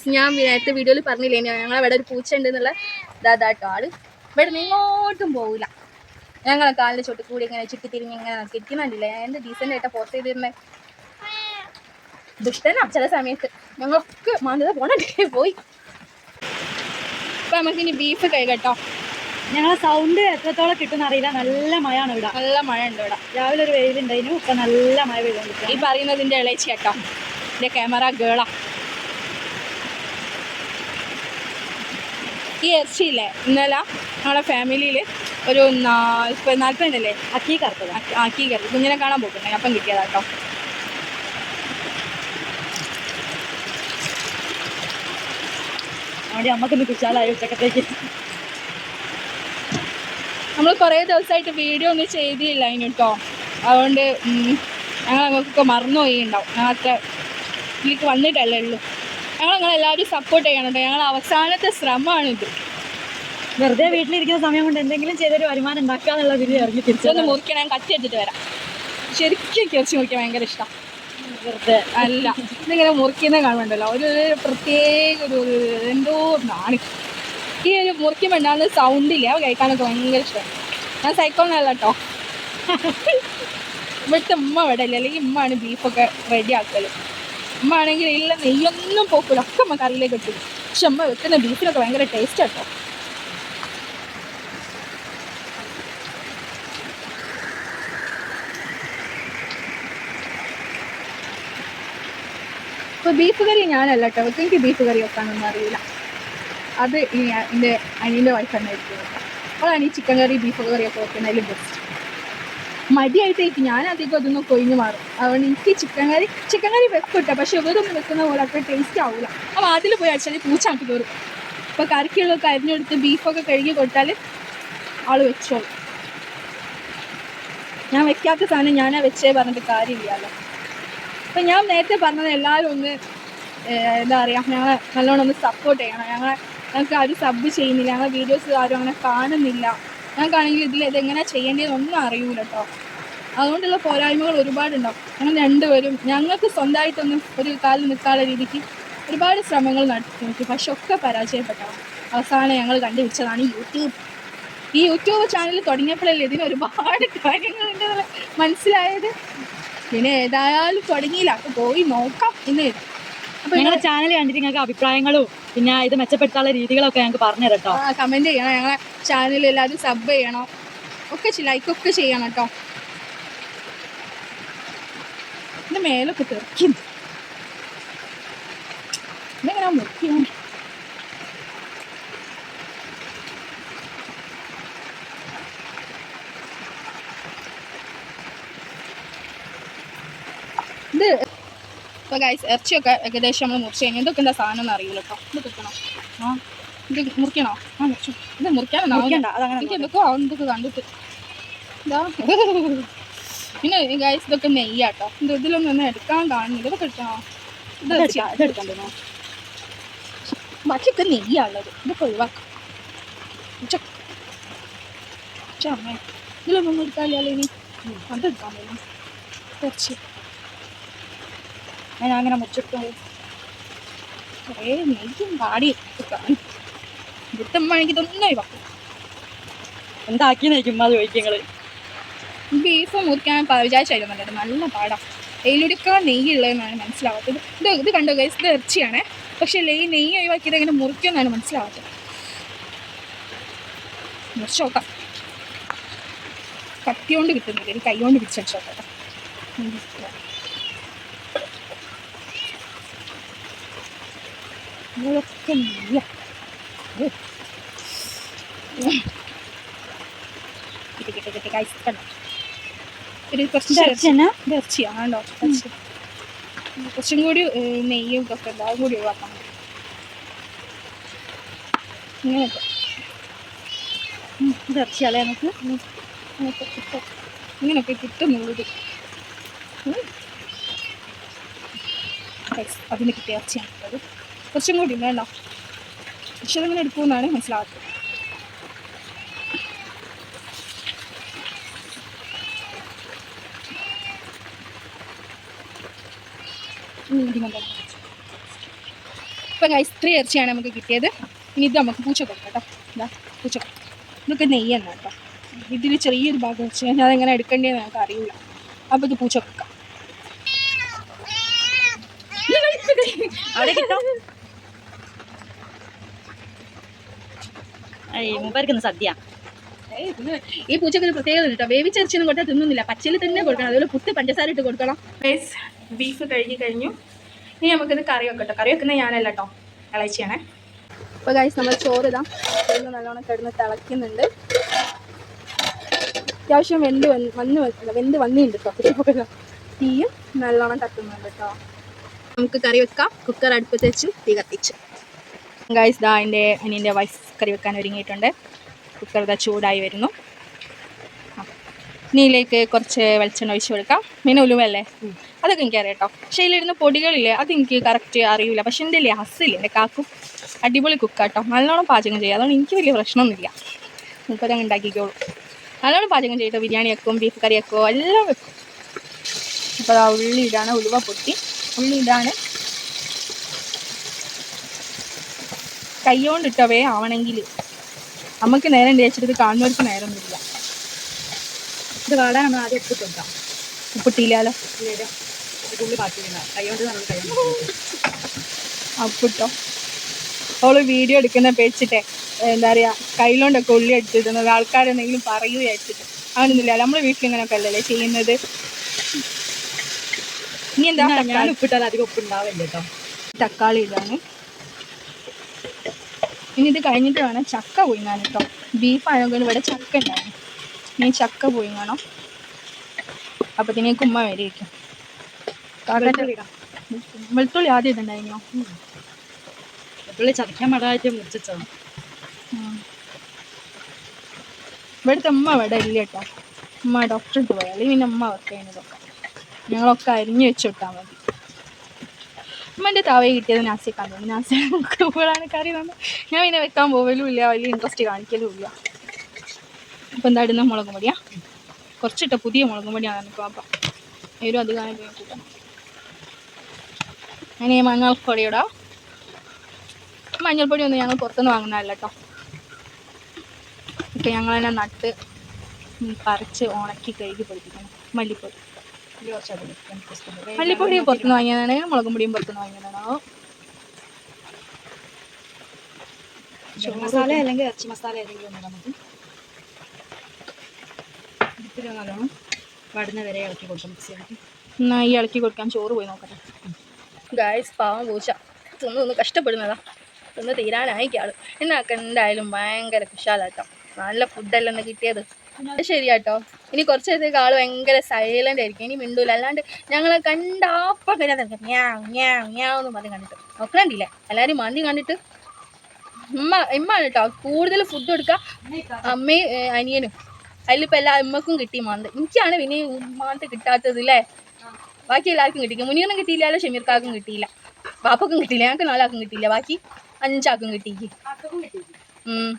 Guys ഞാൻ നേരത്തെ വീഡിയോയിൽ പറഞ്ഞില്ലേ ഞങ്ങൾ ഇവിടെ ഒരു പൂച്ച ഉണ്ട് എന്നുള്ള ഇതാട്ടോ ആൾ. ഇവിടെ നിങ്ങോട്ടും പോകില്ല ഞങ്ങളെ കാലിന്റെ ചുട്ടു കൂടി ഇങ്ങനെ ചുറ്റി തിരിഞ്ഞ് ഇങ്ങനെ ഇരിക്കുന്നുണ്ടല്ലേ ഞാൻ എന്ത് ഡീസന്റ് ആയിട്ട് പോസ്റ്റ് ചെയ്തിരുന്നത് ദുഷ്ടനാ ചില സമയത്ത്. ഞങ്ങൾക്ക് മാന്യത പോണേ പോയി. ഇപ്പൊ നമുക്കിനി ബീഫ് കൈ കേട്ടോ. ഞങ്ങളെ സൗണ്ട് എത്രത്തോളം കിട്ടുന്ന അറിയില്ല. നല്ല മഴയാണ് ഇവിടെ. നല്ല മഴ ഉണ്ട് ഇവിടെ. രാവിലെ ഒരു വെയിലുണ്ടായിരുന്നു. ഇപ്പൊ നല്ല മഴ വെയിലുണ്ട് ഈ പറയുന്നതിന്റെ ഇളയിച്ച് കേട്ടോ. എന്റെ ക്യാമറ ഗേളാ ഈ ഇറച്ചിയില്ലേ ഇന്നലെ ഞങ്ങളുടെ ഫാമിലിയിൽ ഒരു നാൽപ്പതിനല്ലേ അക്കി കറുത്തത് അക്കി കറുത്തത്. കുഞ്ഞിനെ കാണാൻ പോകുന്നേ അപ്പം കിട്ടിയതാ കേട്ടോ അവിടെ അമ്മക്കൊന്ന് കുശാലായി ഉച്ചക്കത്തേക്ക് നമ്മൾ കുറേ ദിവസമായിട്ട് വീഡിയോ ഒന്നും ചെയ്തില്ല അതിന് കേട്ടോ അതുകൊണ്ട് ഞങ്ങൾ അങ്ങോട്ടൊക്കെ മറന്നുപോയി ഉണ്ടാവും. ഞങ്ങൾക്ക് ഇതിലേക്ക് വന്നിട്ടല്ലേ ഉള്ളൂ. ഞങ്ങൾ നിങ്ങളെല്ലാവരും സപ്പോർട്ട് ചെയ്യണം കേട്ടോ. ഞങ്ങൾ അവസാനത്തെ ശ്രമമാണിത്. വെറുതെ വീട്ടിലിരിക്കുന്ന സമയം കൊണ്ട് എന്തെങ്കിലും ചെയ്തൊരു വരുമാനം ഉണ്ടാക്കാന്നുള്ള ഇതിൽ ഇറങ്ങി തിരിച്ചൊന്ന് മുറിക്കണം. ഞാൻ കത്തി എടുത്തിട്ട് വരാം. ശരിക്കും കിറച്ച് മുറിക്കാൻ ഭയങ്കര ഇഷ്ടം. വെറുതെ. അല്ല ഇതിങ്ങനെ മുറിക്കുന്നത് കാണുന്നുണ്ടല്ലോ. ഒരു പ്രത്യേക ഒരു എന്തോ നാണി ഈ ഒരു മുറിക്കുമ്പോൾ ഉണ്ടാകുന്ന സൗണ്ടില്ല കേൾക്കാനൊക്കെ ഭയങ്കര ഇഷ്ടമാണ് ഞാൻ സൈക്കോണല്ല കേട്ടോ. ഇവിടുത്തെ ഉമ്മ ഇവിടെ ഇല്ല. അല്ലെങ്കിൽ ആണ് ബീഫൊക്കെ റെഡി ആക്കൽ ആണെങ്കിൽ ഇല്ല നെയ്യൊന്നും പോക്കില്ല ഒക്കെ അമ്മ കറിയിലേക്ക് ഇട്ടു. പക്ഷെ അമ്മ വെക്കുന്ന ബീഫിനൊക്കെ ഭയങ്കര ടേസ്റ്റ് കേട്ടോ അപ്പൊ ബീഫ് കറി ഞാനല്ല കേട്ടോ എനിക്ക് ബീഫ് കറി വെക്കാനൊന്നും അറിയില്ല. അത് എന്റെ അനിയന്റെ വൈഫ് തന്നെ ആയിരിക്കും അവളാണ് ഈ ചിക്കൻ കറി ബീഫ് കറിയൊക്കെ വെക്കുന്നതിൽ ബെസ്റ്റ് മടിയായിട്ടേക്ക് ഞാൻ അധികം അതൊന്നും കൊഴിഞ്ഞു മാറും. അതുകൊണ്ട് എനിക്ക് ചിക്കൻ കറി ചിക്കൻ കറി വെക്കും കേട്ടോ പക്ഷെ ഇവരൊന്നും വെക്കുന്ന പോലെ അത്ര ടേസ്റ്റ് ആവില്ല അപ്പോൾ അതിൽ പോയി അടിച്ചാൽ പൂച്ചാക്കി കയറും അപ്പോൾ കറിക്കുള്ളതൊക്കെ അരിഞ്ഞെടുത്ത് ബീഫൊക്കെ കഴുകി കൊടുത്താൽ ആൾ വെച്ചോളും. ഞാൻ വെക്കാത്ത സാധനം ഞാനാ വെച്ചേ പറഞ്ഞിട്ട് കാര്യമില്ലല്ലോ. അപ്പം ഞാൻ നേരത്തെ പറഞ്ഞത് എല്ലാവരും ഒന്ന് എന്താ പറയുക ഞങ്ങളെ നല്ലോണം ഒന്ന് സപ്പോർട്ട് ചെയ്യണം. ഞങ്ങളെ ഞങ്ങൾക്ക് ആരും സബ് ചെയ്യുന്നില്ല. ഞങ്ങളെ വീഡിയോസ് ആരും അങ്ങനെ കാണുന്നില്ല. ഞങ്ങൾക്കാണെങ്കിൽ ഇതിൽ ഇതെങ്ങനെ ചെയ്യേണ്ടതെന്നൊന്നും അറിയൂല കേട്ടോ അതുകൊണ്ടുള്ള പോരായ്മകൾ ഒരുപാടുണ്ടാവും. ഞങ്ങൾ രണ്ടുപേരും ഞങ്ങൾക്ക് സ്വന്തമായിട്ടൊന്നും ഒരു കാലിൽ നിൽക്കാത്ത രീതിക്ക് ഒരുപാട് ശ്രമങ്ങൾ നടത്തി നോക്കി. പക്ഷെ ഒക്കെ പരാജയപ്പെട്ടതാണ്. അവസാനം ഞങ്ങൾ കണ്ടുപിടിച്ചതാണ് യൂട്യൂബ്. ഈ യൂട്യൂബ് ചാനൽ തുടങ്ങിയപ്പോഴല്ലേ ഇതിന് ഒരുപാട് കാര്യങ്ങളുണ്ട് മനസ്സിലായത്? പിന്നെ ഏതായാലും തുടങ്ങിയില്ല. അപ്പോൾ പോയി നോക്കാം. ഇന്ന് അപ്പൊ ഞങ്ങളെ ചാനൽ കണ്ടിട്ട് നിങ്ങൾക്ക് അഭിപ്രായങ്ങളും പിന്നെ ഇത് മെച്ചപ്പെടുത്താനുള്ള രീതികളൊക്കെ ഞങ്ങൾക്ക് പറഞ്ഞു തരട്ടോ കമന്റ് ചെയ്യണം. ഞങ്ങളെ ചാനൽ എല്ലാവരും സബ് ചെയ്യണം. ഒക്കെ ലൈക്ക് ഒക്കെ ചെയ്യണം കേട്ടോ. ഇത് മേലൊക്കെ തെറിക്കുന്നു. ഇതെങ്ങനെ മുറിക്കും ഇത് ഇപ്പൊ ഗൈസ് ഇറച്ചിയൊക്കെ ഏകദേശം നമ്മൾ മുറിച്ച് കഴിഞ്ഞാൽ ഇതൊക്കെ എന്താ സാധനം എന്ന് അറിയില്ല കേട്ടോ ഇത് കിട്ടണോ? ആ ഇത് മുറിക്കണോ? ആ മുറിച്ചു. ഇത് മുറിക്കാനോ മുറിക്കണ്ട, എനിക്ക് എന്തൊക്കെ എന്തൊക്കെ കണ്ടിട്ട്. ഇതാ. പിന്നെ ഗൈസ് ഇതൊക്കെ നെയ്യാട്ടോ ഇത് ഇതിലൊന്നും ഒന്നും എടുക്കാൻ കാണുന്നില്ല ഇതൊക്കെ എടുക്കണോ? ഇത്. ഇതെടുക്കണ്ടോ ബാക്കിയൊക്കെ നെയ്യാണുള്ളത് ഇതൊക്കെ ഒഴിവാക്കാം. ഉച്ച- അമ്മേ. ഇതിലൊന്നും എടുക്കാനില്ലല്ലോ ഇനി? അതെടുക്കാൻ പറ്റും ഇറച്ചി. ഞാൻ അങ്ങനെ മുച്ചിട്ടു കുറേ നെയ്യും പാടി അമ്മ എനിക്ക് ഇതൊന്നും ഒഴിവാക്കും. എന്താക്കി നയിക്കും അത് ചോദിക്കങ്ങൾ. ബീഫ് മുറിക്കാൻ വിചാരിച്ചായിരുന്നു വിചാരിച്ചായിരുന്നു നല്ല പാടാം. നെയ്യ് നെയ്യുള്ളതെന്നാണ് മനസ്സിലാവാത്തത്. ഇത് ഇത് കണ്ടോ ഗൈസ് ഇത് ഇറച്ചിയാണ്. പക്ഷേ ഈ നെയ്യ് ഒഴിവാക്കിയത് എങ്ങനെ മുറിക്കുമെന്നാണ് മനസ്സിലാവാത്തത്. മുറിച്ച് നോക്കാം. കത്തി കൊണ്ട് കിട്ടുന്നില്ല. കൈ കൊണ്ട് പിടിച്ചു നോക്കാം നെയ്യ കിട്ടി കിട്ടി കിട്ടി കണ്ടോ ഒരു കുറച്ച് ഇറച്ചി തന്നെ ഇത് കുറച്ചും കൂടി നെയ്യും ഒക്കെ ഉണ്ട് അതും കൂടി ഒഴിവാക്കണം ഇങ്ങനെയൊക്കെ ഇത് ഇറച്ചിയല്ലേ നമുക്ക് ഇങ്ങനെയൊക്കെ കിട്ടും ഇങ്ങനെയൊക്കെ കിട്ടുന്നുള്ളൂ ഇത്. അതിന് കിട്ടിയ ഇറച്ചിയാണ് അത് കുറച്ചും കൂടി വേണ്ട പക്ഷെ അതിങ്ങനെ എടുക്കുമെന്നാണ് മനസ്സിലാകുന്നത് ഇപ്പൊ ഗൈസ് ഇത്രയും ഇറച്ചിയാണ് നമുക്ക് കിട്ടിയത്. ഇനി ഇത് നമുക്ക് പൂച്ച കൊടുക്കാം കേട്ടോ. ഇതാ പൂച്ച ഇതൊക്കെ നെയ്യാണ് കേട്ടോ. ഇതിൽ ചെറിയൊരു ഭാഗം വെച്ച് കഴിഞ്ഞാൽ അതെങ്ങനെ എടുക്കേണ്ടതെന്ന് നമുക്ക് അറിയില്ല. അപ്പോൾ ഇത് പൂച്ച കൊടുക്കാം. മൂപ്പർക്കുന്ന സദ്യ. ഏയ് ഈ പൂച്ചക്ക് ഒരു പ്രത്യേകത കിട്ടാം. വേവിച്ചരച്ചൊന്നും കൊടുത്താൽ തിന്നുന്നില്ല. പച്ചയിൽ തന്നെ കൊടുക്കണം. അതുപോലെ പുത്ത് പഞ്ചസാര ഇട്ട് കൊടുക്കണം. ബേസ് ബീഫ് കഴുകി കഴിഞ്ഞു. ഇനി നമുക്കിത് കറി വെക്കട്ടോ. കറി വെക്കുന്നത് ഞാനല്ല കേട്ടോ. ഇളച്ചിയാണേ. അപ്പോൾ ഗൈസ് നമ്മൾ ചോറ് ഇതാ. കിടന്ന് നല്ലോണം കിടന്ന് തിളയ്ക്കുന്നുണ്ട്. അത്യാവശ്യം വെന്ത് വന്ന് വെന്ത് വന്നിട്ടുണ്ട് കേട്ടോ. തീയും നല്ലോണം കത്തുന്നുണ്ട് കേട്ടോ. നമുക്ക് കറി വെക്കാം. കുക്കർ അടുപ്പത്ത് വെച്ചു തീ കത്തിച്ചു. ഗൈസ് ദാ എന്റെ അനിയന്റെ വൈസ് കറി വെക്കാൻ ഒരുങ്ങിയിട്ടുണ്ട്. കുക്കർ ഇതാ ചൂടായി വരുന്നു. ഇനിയിലേക്ക് കുറച്ച് വെളിച്ചെണ്ണ ഒഴിച്ച് കൊടുക്കാം. പിന്നെ ഉലുവല്ലേ അതൊക്കെ എനിക്കറിയാം കേട്ടോ. പക്ഷേ ഇതിലിരുന്ന് പൊടികളില്ലേ? അത് എനിക്ക് കറക്റ്റ് അറിയില്ല പക്ഷെ എന്റെ ഇല്ലേ അസില്ല എന്റെ കാക്കും അടിപൊളി കുക്കാട്ടോ നല്ലോണം പാചകം ചെയ്യുക. അതുകൊണ്ട് എനിക്ക് വലിയ പ്രശ്നമൊന്നുമില്ല. മുപ്പതങ്ങ് ഉണ്ടാക്കിക്കോളൂ. നല്ലോണം പാചകം ചെയ്യട്ടോ ബിരിയാണി വെക്കും ബീഫ് കറി വെക്കുമോ എല്ലാം വെക്കും. അപ്പോൾ ആ ഉള്ളി ഇടാണ് ഉലുവ പൊട്ടി. ഉള്ളി ഇടാണ് കൈകൊണ്ട് ഇട്ടവേ ആവണമെങ്കിൽ. നമുക്ക് നേരം തേച്ചിട്ട് കാണുന്നവർക്ക് നേരമൊന്നുമില്ല ഇത് വാടാൻ നമ്മൾ ആദ്യം ഉപ്പിട്ട് കൊടുക്കാം. ഉപ്പിട്ടില്ലാലോ ഉള്ളി പാറ്റില്ല കൈകൊണ്ട് അവൾ വീഡിയോ എടുക്കുന്ന പേച്ചിട്ടെ എന്താ പറയുക കയ്യിലോണ്ടൊക്കെ ഉള്ളി അടിച്ചിടുന്നത് ആൾക്കാരെന്തെങ്കിലും പറയൂ വിചാരിച്ചിട്ട്. അങ്ങനൊന്നുമില്ല. നമ്മുടെ വീട്ടിൽ ഇങ്ങനൊക്കെ അല്ലല്ലേ ചെയ്യുന്നത്? ഇനി എന്താ ഞാൻ തക്കാളി? ഉപ്പിട്ടാൽ അധികം ഉപ്പുണ്ടാവില്ല കേട്ടോ. തക്കാളി ഇടാണ്. ഇനി ഇത് കഴിഞ്ഞിട്ട് വേണം ചക്ക പൊയിങ്ങാൻ കേട്ടോ ബീഫ് ആയതുകൊണ്ട് ഇവിടെ ചക്ക ഉണ്ടാവും ഇനി ചക്ക പൊയിങ്ങണം അപ്പത്തിനേക്ക് ഉമ്മ വരെയിരിക്കും വെളുത്തുള്ളി ആദ്യം ഇതുണ്ടായിരുന്നോ വെളുത്തുള്ളി ചതയ്ക്കാൻ മടായിട്ട് മുറിച്ചതാണ്. ഇവിടുത്തെ ഉമ്മ ഇവിടെ ഇല്ല കേട്ടോ ഉമ്മ ഡോക്ടർക്ക് പോയാൽ പിന്നെ ഉമ്മ വർക്ക് ചെയ്യുന്നതൊക്കെ. ഞങ്ങളൊക്കെ അരിഞ്ഞു വെച്ചു വിട്ടാൽ മതി. ഉമ്മന്റെ താവേ കിട്ടിയത് തോന്നി നാസി കൂടുതലാണ് കറി തന്നെ ഞാൻ പിന്നെ വെക്കാൻ പോവലും ഇല്ല വലിയ ഇൻട്രസ്റ്റ് കാണിക്കലും ഇല്ല അപ്പം എന്താ ഇടുന്ന? മുളക് പൊടിയാ. കുറച്ചിട്ട പുതിയ മുളക് പൊടിയാണ് എനിക്ക് അപ്പം എരും അധികം കൂട്ടണം അങ്ങനെ ഈ മഞ്ഞൾപ്പൊടി മഞ്ഞൾപ്പൊടി ഒന്നും ഞങ്ങൾ പുറത്തുനിന്ന് വാങ്ങുന്നതല്ല കേട്ടോ. ഇപ്പം ഞങ്ങൾ തന്നെ നട്ട് പറിച്ച് ഉണക്കി കഴുകി പൊടിപ്പിക്കണം. മല്ലിപ്പൊടി. മല്ലിപ്പൊടി പുറത്തുനിന്ന് വാങ്ങിയതാണ്. മുളകും പൊടിയും പുറത്തുനിന്ന് വാങ്ങിയതാണോ. മസാല അല്ലെങ്കിൽ ഇറച്ചി മസാല ഏതെങ്കിലും ഒന്ന് നമുക്ക്? ഇതിൽ നല്ലോണം വടുന്ന വരെ ഇളക്കി കൊടുക്കാം മിക്സ് എന്നാ ഈ ഇളക്കി കൊടുക്കാൻ ചോറ് പോയി നോക്കട്ടെ. ഗായ്സ് പാവം പൂച്ച. തിന്ന് ഒന്ന് കഷ്ടപ്പെടുന്നതാ. തിന്ന് തീരാനായിക്കാൾ എന്നാ എന്തായാലും ഭയങ്കര കുശാലാക്കാം നല്ല ഫുഡ് ഇന്ന് കിട്ടിയത്? ശരിയാട്ടോ. ഇനി കുറച്ച് നേരത്തേക്ക് ആൾ ഭയങ്കര സൈലന്റ് ആയിരിക്കും. ഇനി മിണ്ടൂല. അല്ലാണ്ട് ഞങ്ങളെ കഴിഞ്ഞാൽ ഞാവ് എന്ന് പറഞ്ഞ് കണ്ടിട്ട്. നോക്കണ്ടില്ലേ എല്ലാവരും മന്തി കണ്ടിട്ട്. ഉമ്മ ഇമ്മ കേട്ടോ കൂടുതൽ ഫുഡ് കൊടുക്കുക അമ്മയും അനിയനും. അതിലിപ്പോൾ എല്ലാ അമ്മക്കും കിട്ടി മാന്ത്. എനിക്കാണ് പിന്നെ മാന്ത് കിട്ടാത്തത് അല്ലേ ബാക്കി എല്ലാവർക്കും കിട്ടി മുനീറിനും കിട്ടിയില്ല ഷമീർക്കാർക്കും കിട്ടിയില്ല. ബാപ്പക്കും കിട്ടിയില്ല. ഞങ്ങൾക്ക് നാലാൾക്കും കിട്ടിയില്ല. ബാക്കി അഞ്ചാൾക്കും ഉം.